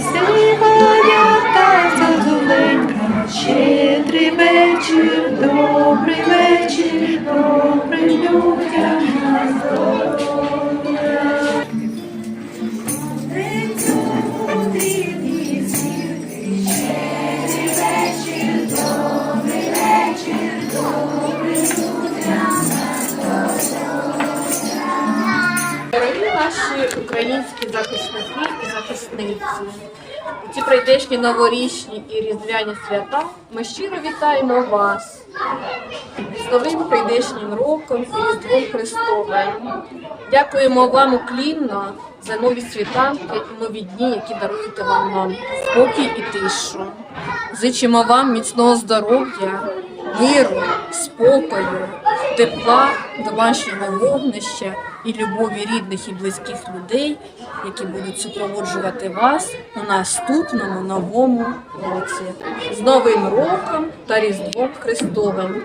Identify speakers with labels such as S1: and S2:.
S1: Сніга та золенька, щедрий вечір, добрий вечір, добрий людям.
S2: Дорогі наші українські захисники і захисниці, ці прийдешні новорічні і різдвяні свята ми щиро вітаємо вас з новим прийдешнім роком і Різдвом Христовим. Дякуємо вам уклінно за нові світанки і нові дні, які даруєте вам нам спокій і тишу. Зичимо вам міцного здоров'я, миру, спокою, тепла, домашнього вогнища і любові рідних і близьких людей, які будуть супроводжувати вас у наступному новому році. З Новим роком та Різдвом Христовим!